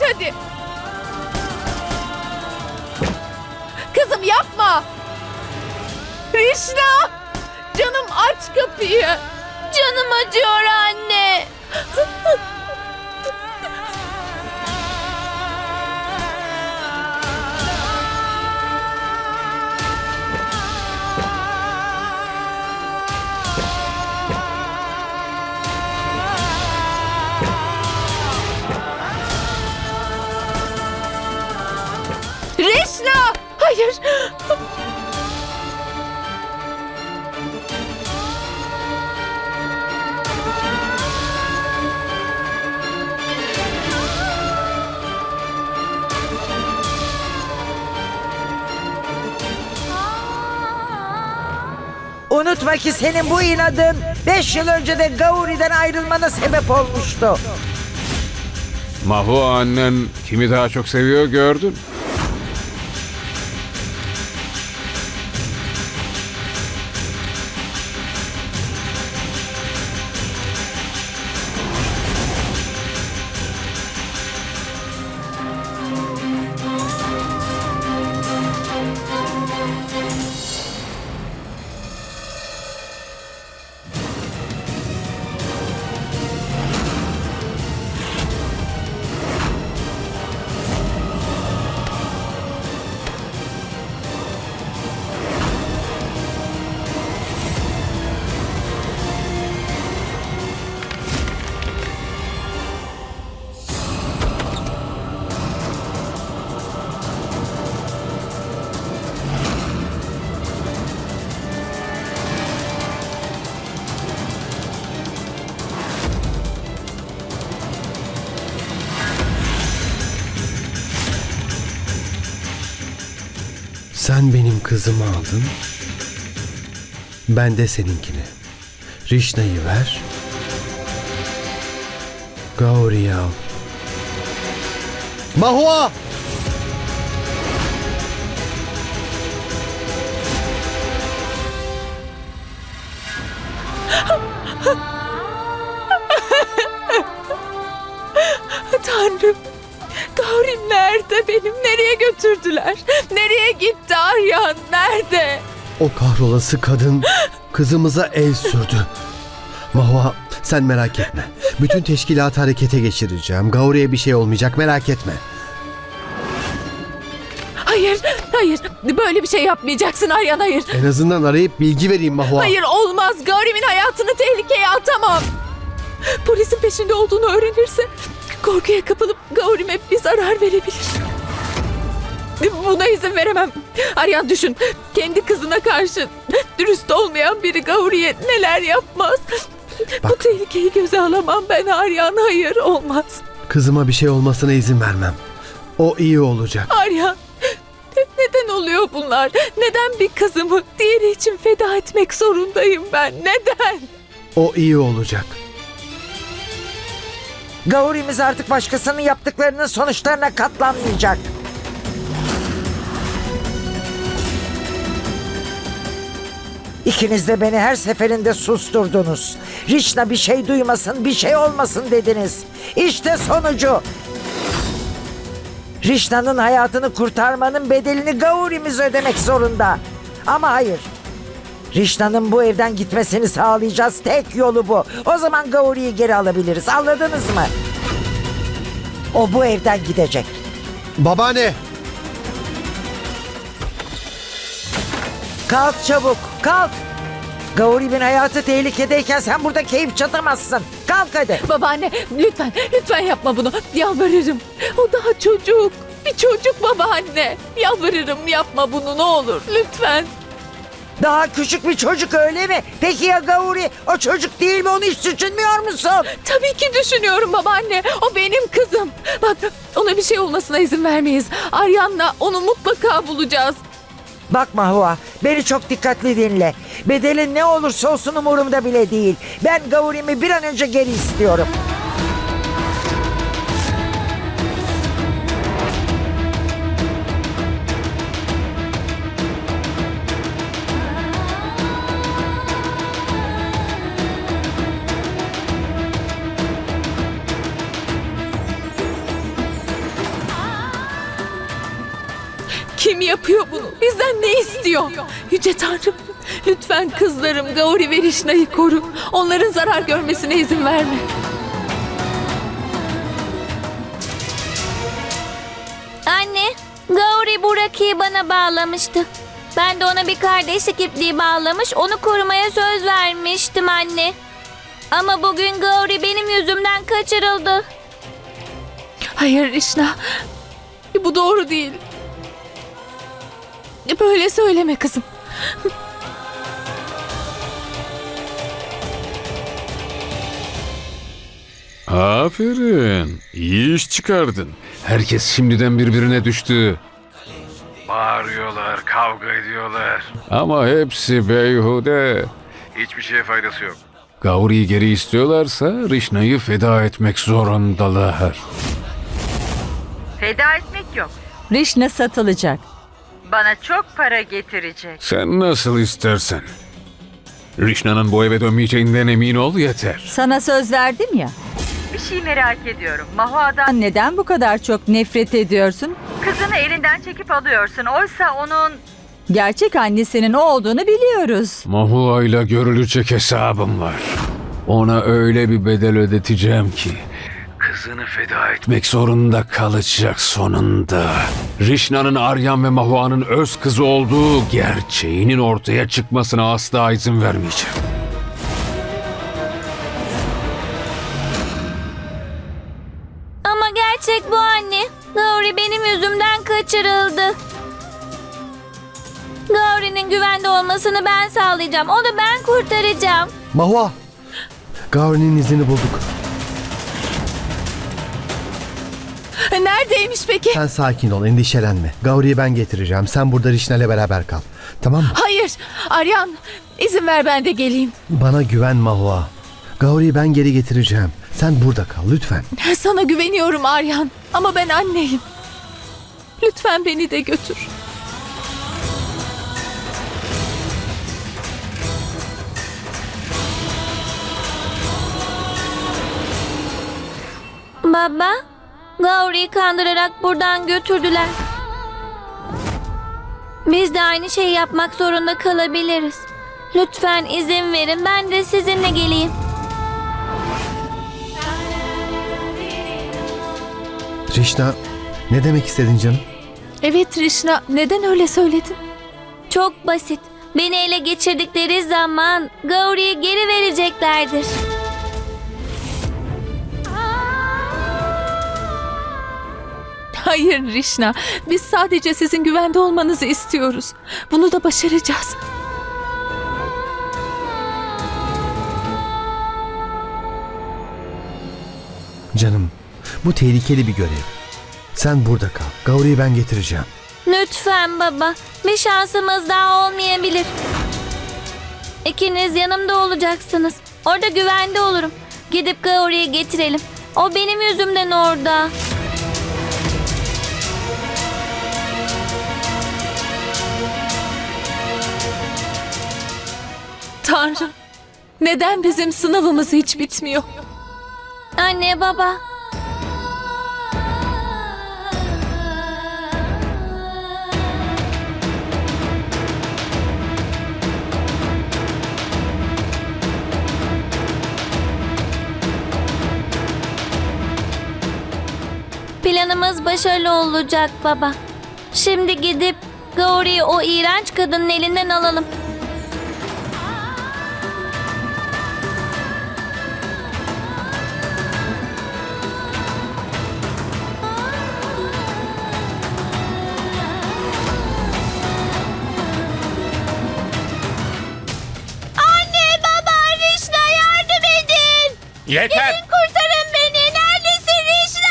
hadi. Kızım yapma. Rişna. Canım aç kapıyı. Canım acıyor anne. Hayır. Unutma ki senin bu inadın 5 yıl önce de Gauri'den ayrılmana sebep olmuştu. Mahu annen kimi daha çok seviyor gördün. Sen benim kızımı aldın. Ben de seninkini. Rişna'yı ver. Gauri'yi al. Mahua! Tanrım. Gaurim nerede benim? Nereye götürdüler? Nereye gitti Aryan? Nerede? O kahrolası kadın kızımıza el sürdü. Mahua sen merak etme. Bütün teşkilatı harekete geçireceğim. Gauri'ye bir şey olmayacak merak etme. Hayır, hayır. Böyle bir şey yapmayacaksın Aryan, hayır. En azından arayıp bilgi vereyim Mahua. Hayır olmaz. Gaurim'in hayatını tehlikeye atamam. Polisin peşinde olduğunu öğrenirse korkuya kapılıp Gaurim'e bir zarar verebilir. Buna izin veremem. Aryan düşün. Kendi kızına karşı dürüst olmayan biri Gauri'ye neler yapmaz. Bu Bak. tehlikeyi göze alamam ben Aryan. Hayır olmaz. Kızıma bir şey olmasına izin vermem. O iyi olacak. Aryan ne- neden oluyor bunlar? Neden bir kızımı diğeri için feda etmek zorundayım ben? Neden? O iyi olacak. Gauri'miz artık başkasının yaptıklarının sonuçlarına katlanmayacak. İkiniz de beni her seferinde susturdunuz. Rişna bir şey duymasın, bir şey olmasın dediniz. İşte sonucu. Rişna'nın hayatını kurtarmanın bedelini Gauri'miz ödemek zorunda. Ama hayır. Rişna'nın bu evden gitmesini sağlayacağız. Tek yolu bu. O zaman Gauri'yi geri alabiliriz. Anladınız mı? O bu evden gidecek. Babaanne! Kalk çabuk, kalk. Gauri'nin hayatı tehlikedeyken sen burada keyif çatamazsın. Kalk hadi. Babaanne lütfen lütfen yapma bunu. Yalvarırım. O daha çocuk. Bir çocuk babaanne. Yalvarırım yapma bunu ne olur. Lütfen. Daha küçük bir çocuk öyle mi? Peki ya Gauri? O çocuk değil mi? Onu hiç düşünmüyor musun? Tabii ki düşünüyorum babaanne. O benim kızım. Bak ona bir şey olmasına izin vermeyiz. Aryan'la onu mutlaka bulacağız. Bak Mahua, beni çok dikkatli dinle. Bedelin ne olursa olsun umurumda bile değil. Ben Gauri'mi bir an önce geri istiyorum. Kim yapıyor bunu? Bizden ne istiyor? Yüce Tanrım, lütfen kızlarım Gauri ve Rişna'yı koru. Onların zarar görmesine izin verme. Anne, Gauri Buraki'yi bana bağlamıştı. Ben de ona bir kardeşlik ipliği bağlamış, onu korumaya söz vermiştim anne. Ama bugün Gauri benim yüzümden kaçırıldı. Hayır Rişna, bu doğru değil. Böyle söyleme kızım. Aferin. İyi iş çıkardın. Herkes şimdiden birbirine düştü. Bağırıyorlar, kavga ediyorlar. Ama hepsi beyhude. Hiçbir şeye faydası yok. Gauri'yi geri istiyorlarsa Rişna'yı feda etmek zorundalar. Feda etmek yok. Rişna satılacak. Bana çok para getirecek. Sen nasıl istersen. Rişna'nın bu eve dönmeyeceğinden emin ol yeter. Sana söz verdim ya. Bir şey merak ediyorum. Mahua'dan Neden bu kadar çok nefret ediyorsun? kızını elinden çekip alıyorsun. Oysa onun Gerçek annesinin o olduğunu biliyoruz. Mahua ile görülecek hesabım var. Ona öyle bir bedel ödeteceğim ki kızını feda etmek zorunda kalacak sonunda. Rişna'nın Aryan ve Mahua'nın öz kızı olduğu gerçeğinin ortaya çıkmasına asla izin vermeyeceğim. Ama gerçek bu anne. Gauri benim yüzümden kaçırıldı. Gauri'nin güvende olmasını ben sağlayacağım. Onu ben kurtaracağım. Mahua! Gauri'nin izini bulduk. Neredeymiş peki? Sen sakin ol, endişelenme. Gauri'yi ben getireceğim. Sen burada Rişna'yla beraber kal. Tamam mı? Hayır, Aryan izin ver ben de geleyim. Bana güven Mahua. Gauri'yi ben geri getireceğim. Sen burada kal lütfen. Sana güveniyorum Aryan ama ben anneyim. Lütfen beni de götür. Baba, Gauri'yi kandırarak buradan götürdüler. Biz de aynı şeyi yapmak zorunda kalabiliriz. Lütfen izin verin ben de sizinle geleyim. Rişna, ne demek istedin canım? Evet Rişna neden öyle söyledin? Çok basit. Beni ele geçirdikleri zaman Gauri'yi geri vereceklerdir. Hayır Rişna biz sadece sizin güvende olmanızı istiyoruz. Bunu da başaracağız. Canım, bu tehlikeli bir görev. Sen burada kal. Gauri'yi ben getireceğim. Lütfen baba. Bir şansımız daha olmayabilir. İkiniz yanımda olacaksınız. Orada güvende olurum. Gidip Gauri'yi getirelim. O benim yüzümden orada. Tanrım neden bizim sınavımız hiç bitmiyor? Anne baba. Planımız başarılı olacak baba. Şimdi gidip Gauri'yi o iğrenç kadının elinden alalım. Yeter! Kurtarın beni. Neredesin Rişna?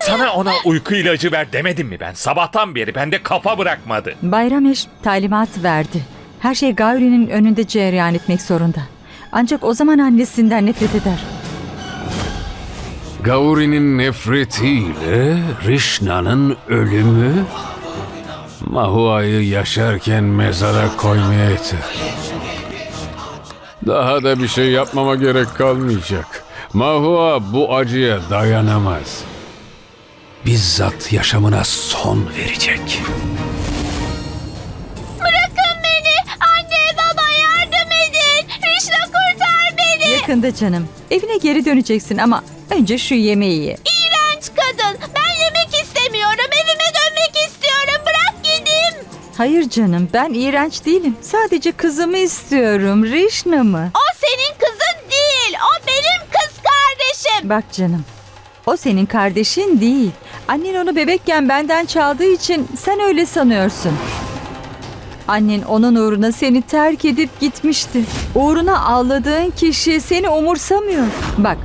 Sana ona uyku ilacı ver demedim mi ben? Sabahtan beri bende kafa bırakmadı. Bayrameş talimat verdi. Her şey Gauri'nin önünde cereyan etmek zorunda. Ancak o zaman annesinden nefret eder. Gauri'nin nefretiyle Rişna'nın ölümü Mahua'yı yaşarken mezara koymaya yeter. Daha da bir şey yapmama gerek kalmayacak. Mahua bu acıya dayanamaz. Bizzat yaşamına son verecek. Bırakın beni! Anne baba yardım edin! Rişna kurtar beni! Yakında canım. Evine geri döneceksin ama önce şu yemeği ye. Hayır canım ben iğrenç değilim. Sadece kızımı istiyorum. Rişna mı? O senin kızın değil. O benim kız kardeşim. Bak canım. O senin kardeşin değil. Annen onu bebekken benden çaldığı için sen öyle sanıyorsun. Annen onun uğruna seni terk edip gitmişti. Uğruna ağladığın kişi seni umursamıyor. Bak,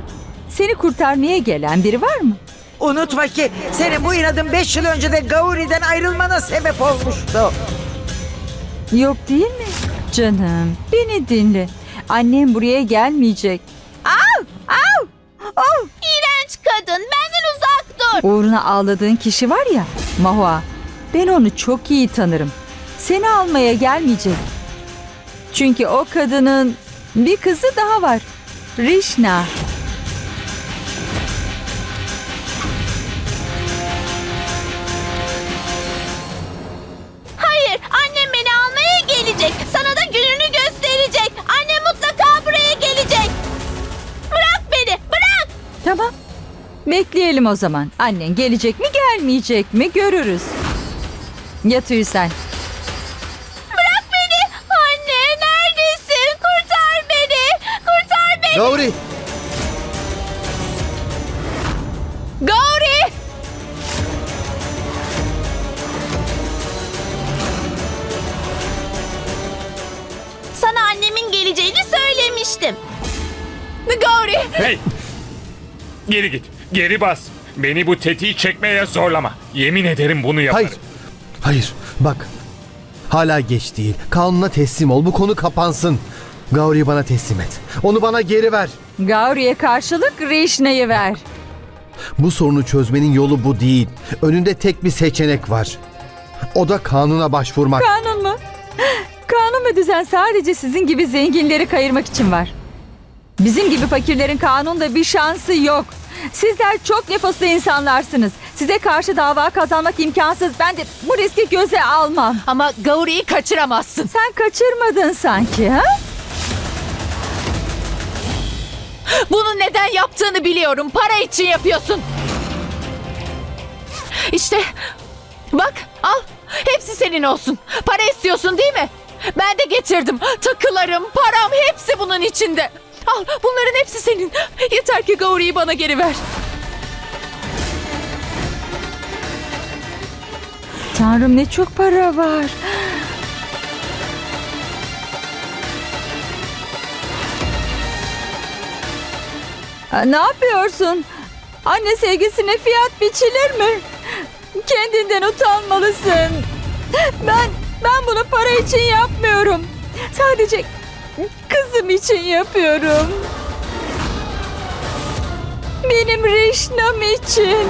seni kurtarmaya gelen biri var mı? Unutma ki senin bu inadın 5 yıl önce de Gauri'den ayrılmana sebep olmuştu. Yok değil mi? Canım, beni dinle. Annem buraya gelmeyecek. Au! Au! Au! İğrenç kadın. Benden uzak dur. Uğruna ağladığın kişi var ya, Mahua. Ben onu çok iyi tanırım. Seni almaya gelmeyecek. Çünkü o kadının bir kızı daha var. Rişna. Tamam. Bekleyelim o zaman. Annen gelecek mi gelmeyecek mi görürüz. Yat uyu sen. Bırak beni. Anne neredesin? Kurtar beni. Kurtar beni. Gauri! Gauri! Geri git. Geri bas. Beni bu tetiği çekmeye zorlama. Yemin ederim bunu yaparım. Hayır. Hayır. Bak. Hala geç değil. Kanuna teslim ol. Bu konu kapansın. Gauri'yi bana teslim et. Onu bana geri ver. Gauri'ye karşılık Rişna'yı ver. Bu sorunu çözmenin yolu bu değil. Önünde tek bir seçenek var. O da kanuna başvurmak. Kanun mu? Kanun ve düzen sadece sizin gibi zenginleri kayırmak için var. Bizim gibi fakirlerin kanunda bir şansı yok. Sizler çok nüfuslu insanlarsınız. Size karşı dava kazanmak imkansız. Ben de bu riski göze almam. Ama Gauri'yi kaçıramazsın. Sen kaçırmadın sanki ha? Bunu neden yaptığını biliyorum. Para için yapıyorsun. İşte bak al. Hepsi senin olsun. Para istiyorsun değil mi? Ben de getirdim. Takılarım, param hepsi bunun içinde. Al bunların hepsi senin. Yeter ki Gauri'yi bana geri ver. Tanrım ne çok para var. Ne yapıyorsun? Anne sevgisine fiyat biçilir mi? Kendinden utanmalısın. Ben ben bunu para için yapmıyorum. Sadece kızım için yapıyorum. Benim Rişnam için.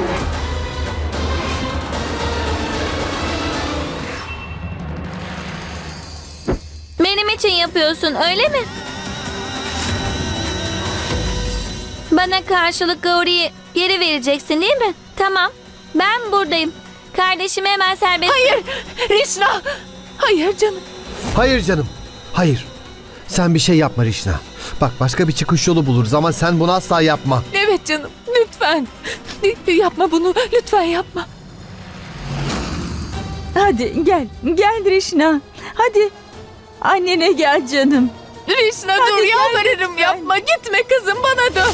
Benim için yapıyorsun öyle mi? Bana karşılık Gauri'yi geri vereceksin değil mi? Tamam. Ben buradayım. Kardeşimi hemen serbest... Hayır Rişna. Hayır canım. Hayır canım. Hayır. Sen bir şey yapma Rişna. Bak başka bir çıkış yolu buluruz ama sen bunu asla yapma. Evet canım lütfen. Yapma bunu lütfen yapma. Hadi gel. Gel Rişna. Hadi. Annene gel canım. Rişna Hadi dur gel yalvarırım lütfen. yapma. Gitme kızım bana dön.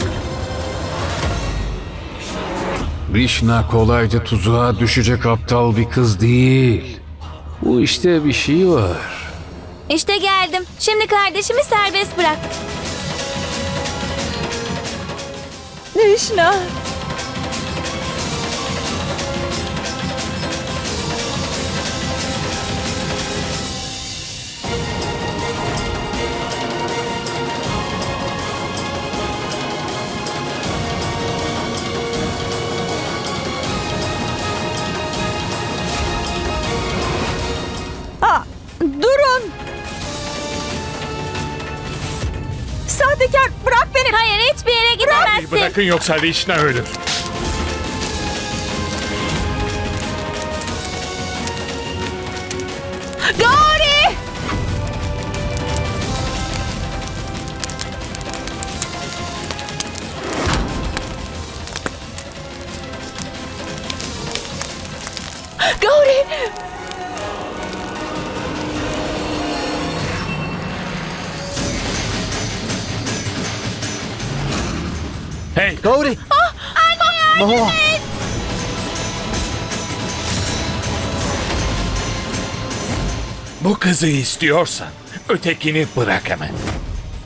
Rişna kolayca tuzağa düşecek aptal bir kız değil. Bu işte bir şey var. İşte geldim. Şimdi kardeşimi serbest bırak. Rişna. Bırakın yoksa Rişna ölür. Kızı istiyorsan ötekini bırak hemen.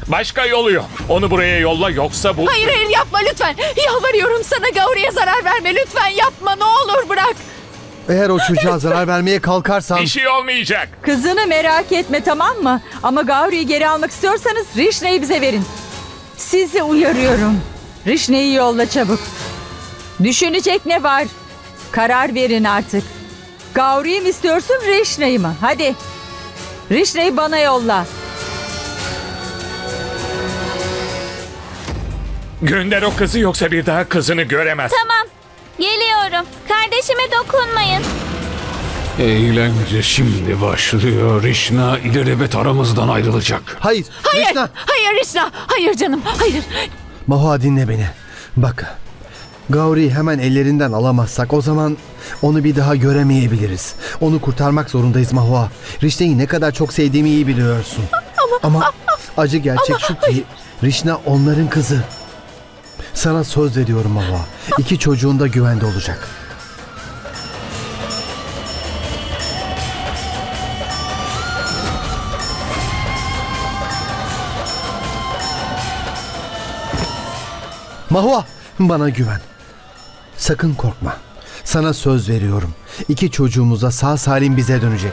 Başka yolu yok. Onu buraya yolla yoksa bu... Hayır hayır yapma lütfen. Yalvarıyorum sana Gauri'ye zarar verme. Lütfen yapma ne olur bırak. Eğer o çocuğa zarar vermeye kalkarsan... Bir şey olmayacak. Kızını merak etme tamam mı? Ama Gauri'yi geri almak istiyorsanız Rişna'yı bize verin. Sizi uyarıyorum. Rişna'yı yolla çabuk. Düşünecek ne var? Karar verin artık. Gauri'yi mi istiyorsun Rişna'yı mı? Hadi. Rişna'yı bana yolla. Gönder o kızı yoksa bir daha kızını göremez. Tamam. Geliyorum. Kardeşime dokunmayın. Eğlence şimdi başlıyor. Rişna ilelebet aramızdan ayrılacak. Hayır! Hayır. Rişna! Hayır Rişna. Hayır canım. Hayır. Mahua dinle beni. Bak. Gauri'yi hemen ellerinden alamazsak o zaman onu bir daha göremeyebiliriz. Onu kurtarmak zorundayız Mahua. Rişna'yı ne kadar çok sevdiğimi iyi biliyorsun. Ama, acı gerçek şu ki Rişna onların kızı. Sana söz veriyorum Mahua. İki çocuğun da güvende olacak. Mahua bana güven. Sakın korkma. Sana söz veriyorum. İki çocuğumuz da sağ salim bize dönecek.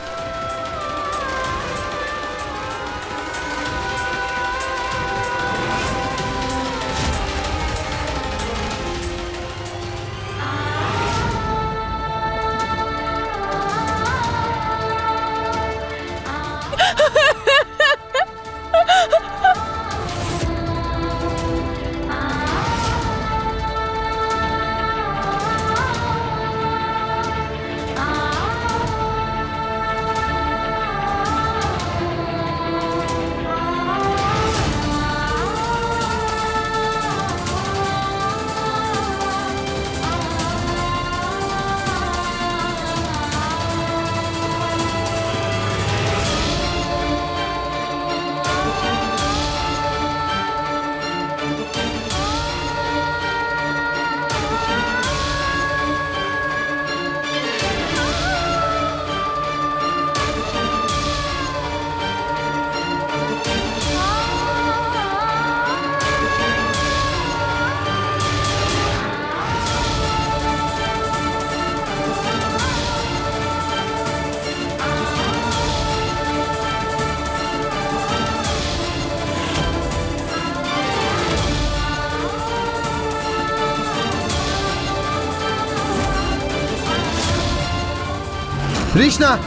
Rişna!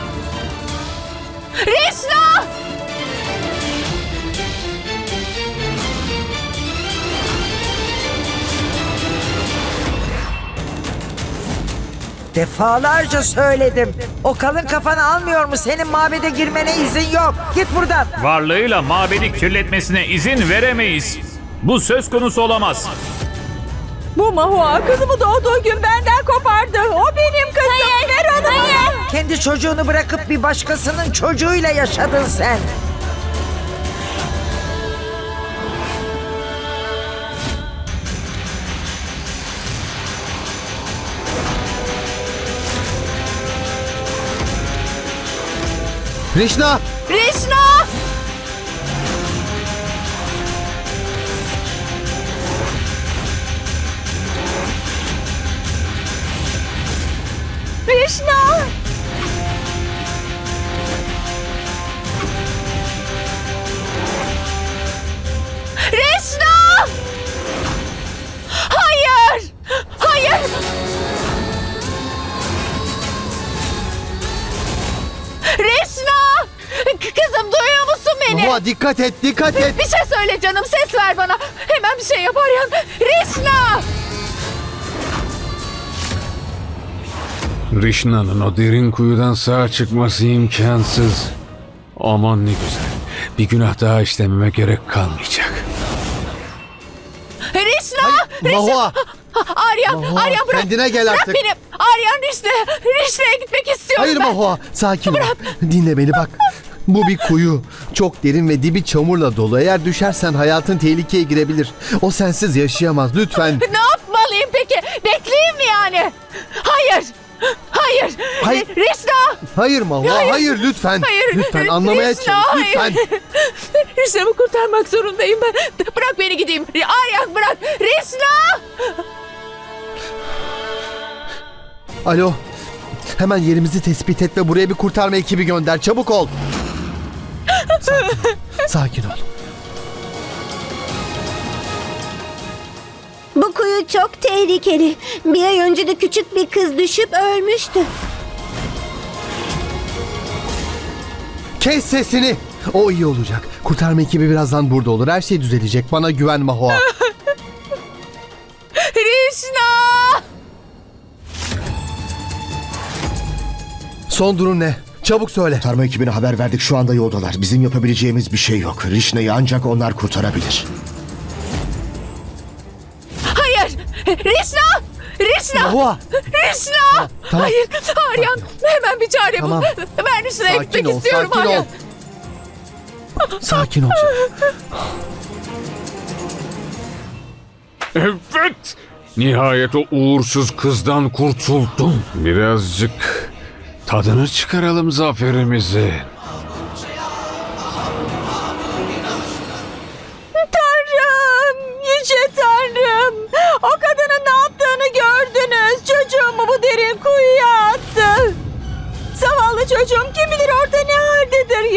Rişna! Defalarca söyledim. O kalın kafanı almıyor mu? Senin mabede girmene izin yok. Git buradan. Varlığıyla mabedi kirletmesine izin veremeyiz. Bu söz konusu olamaz. Bu Mahua kızımı doğduğu gün benden kopardı. O benim kızım. Ver onu bana. Kendi çocuğunu bırakıp bir başkasının çocuğuyla yaşadın sen. Rişna! Rişna! Rişna! Rişna! Hayır! Hayır! Rişna! K- Kızım duyuyor musun beni? Mahua dikkat et, dikkat et! Bir şey söyle canım ses ver bana. Hemen bir şey yap Aryan. Rişna! Rişna'nın o derin kuyudan sağ çıkması imkansız. Aman ne güzel. Bir günah daha işlememe gerek kalmayacak. Rişna! Mahua! Aryan, Mahua, Aryan bırak. kendine gel bırak artık. beni. Aryan Rişne. Rişne'ye gitmek istiyorum Hayır ben. Mahua sakin ol. Dinle beni bak. Bu bir kuyu. Çok derin ve dibi çamurla dolu. Eğer düşersen hayatın tehlikeye girebilir. O sensiz yaşayamaz. Lütfen. Ne yapmalıyım peki? Bekleyeyim mi yani? Hayır. Hayır. Hayır. Ri- Rişna. Hayır Mahua. Hayır. Hayır, lütfen. Hayır. Lütfen anlamaya Rişna, çalış. Lütfen. Hayır. Rişna'mı kurtarmak zorundayım ben. Bırak beni gideyim. Aryan bırak. Rişna. Alo. Hemen yerimizi tespit et ve buraya bir kurtarma ekibi gönder. Çabuk ol. Sakin, Sakin ol. Çok tehlikeli. Bir ay önce de küçük bir kız düşüp ölmüştü. Kes sesini. O iyi olacak. Kurtarma ekibi birazdan burada olur. Her şey düzelecek. Bana güven Mahua. Rişna. Son durum ne? Çabuk söyle. Kurtarma ekibine haber verdik şu anda yoldalar. Bizim yapabileceğimiz bir şey yok. Rişna'yı ancak onlar kurtarabilir. Rişna. Rişna. Mahua. Rişna. tamam. Hayır. Aryan hemen bir çare Tamam. bul. Ben Rişna'ya Sakin gitmek ol. istiyorum Sakin Aryan. ol. Sakin ol. canım. Evet. Nihayet o uğursuz kızdan kurtuldum. Birazcık tadını çıkaralım zaferimizi.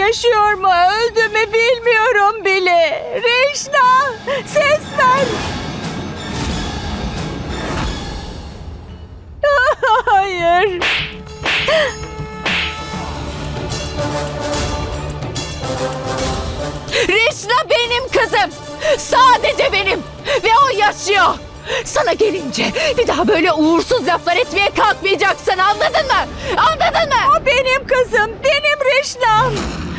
Yaşıyor mu öldü mü bilmiyorum bile. Reşna ses ver. Hayır. Rişna benim kızım. Sadece benim. Ve o yaşıyor. Sana gelince bir daha böyle uğursuz laflar etmeye kalkmayacaksın anladın mı? Anladın mı? O benim kızım. Benim Reşna'm.